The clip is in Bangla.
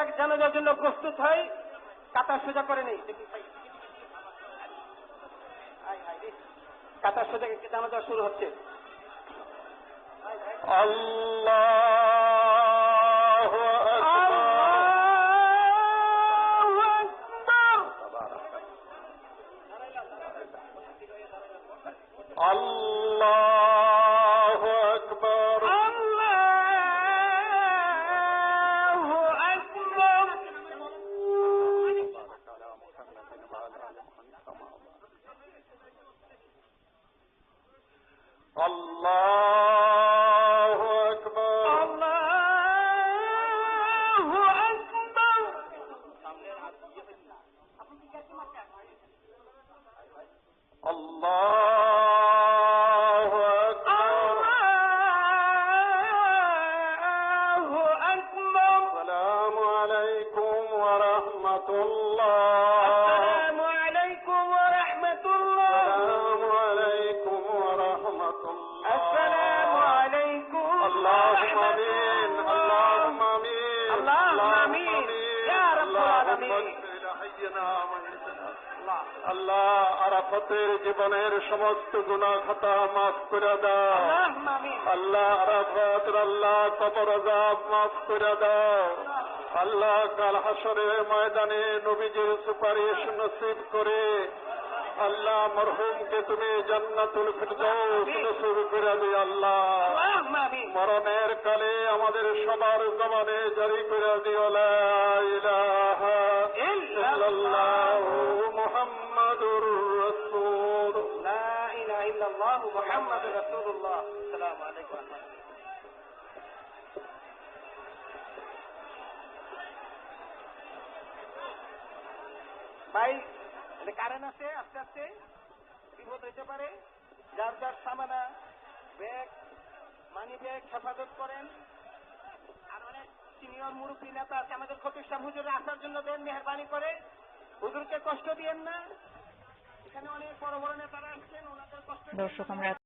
আমরা জানাজার জন্য প্রস্তুত হই, কাতার সোজা করে নেই। কাতার সোজা জানাজা শুরু হচ্ছে। আকবার। الله أكبر. الله أكبر. الله الله أكبر. السلام عليكم ورحمة الله. আল্লাহ আরাফতের জীবনের সমস্ত গুণা খাতা মাফ করে দাও। আল্লাহ আরাফত আল্লাহ কবর মাফ করে দাও। আল্লাহ কাল হাসরের ময়দানে নবীজির সুপারিশ নসিব করে আল্লাহ মরহুমকে তুমি জান্নাতুল ফিরদাউস করে দে আল্লাহ। মরণের কালে আমাদের সবার জমানে জারি করে দিও লা ইল্লাল্লাহু মুহাম্মাদুর রাসূল لا إله إلا الله محمد رسول الله السلام عليكم ورحمة الله ভাই এটা কারেন্ট আছে আস্তে আস্তে বিপদ হইতে পারে যার যার সামানা ব্যাগ মানি ব্যাগ হেফাজত করেন আর অনেক সিনিয়র মুরব্বী নেতা আছে আমাদের খতিব সাহেব হুজুরে আসার জন্য দেন মেহরবানি করে হুজুরকে কষ্ট দিয়েন না। এখানে অনেক বড় বড় নেতারা আসছেন ওনাদের কষ্ট